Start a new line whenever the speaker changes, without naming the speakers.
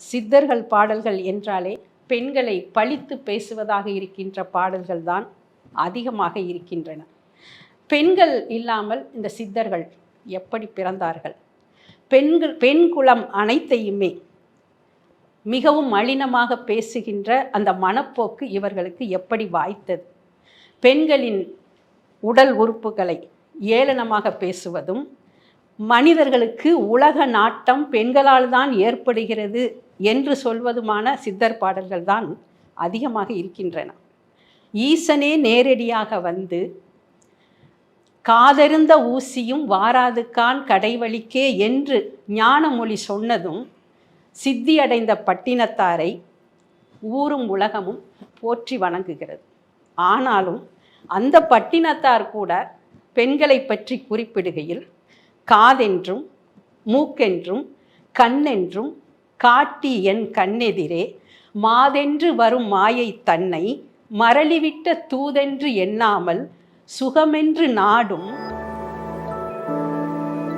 சித்தர்கள் பாடல்கள் என்றாலே பெண்களை பழித்து பேசுவதாக இருக்கின்ற பாடல்கள் தான் அதிகமாக இருக்கின்றன. பெண்கள் இல்லாமல் இந்த சித்தர்கள் எப்படி பிறந்தார்கள்? பெண்கள் பெண் குலம் அனைத்தையுமே மிகவும் மலினமாக பேசுகின்ற அந்த மனப்போக்கு இவர்களுக்கு எப்படி வாய்த்தது? பெண்களின் உடல் உறுப்புகளை ஏளனமாக பேசுவதும் மனிதர்களுக்கு உலக நாட்டம் பெண்களால் தான் ஏற்படுகிறது என்று சொல்வதுமான சித்தர் பாடல்கள் தான் அதிகமாக இருக்கின்றன. ஈசனே நேரடியாக வந்து காதருந்த ஊசியும் வாராதுக்கான் கடைவழிக்கே என்று ஞானமொழி சொன்னதும் சித்தியடைந்த பட்டினத்தாரை ஊரும் உலகமும் போற்றி வணங்குகிறது. ஆனாலும் அந்த பட்டினத்தார் கூட பெண்களை பற்றி குறிப்பிடுகையில் காதென்றும் மூக்கென்றும் கண்ணென்றும் காட்டி என் கண்ணெதிரே மாதென்று வரும் மாயை தன்னை மரளிவிட்ட தூதென்று எண்ணாமல் சுகமென்று நாடும்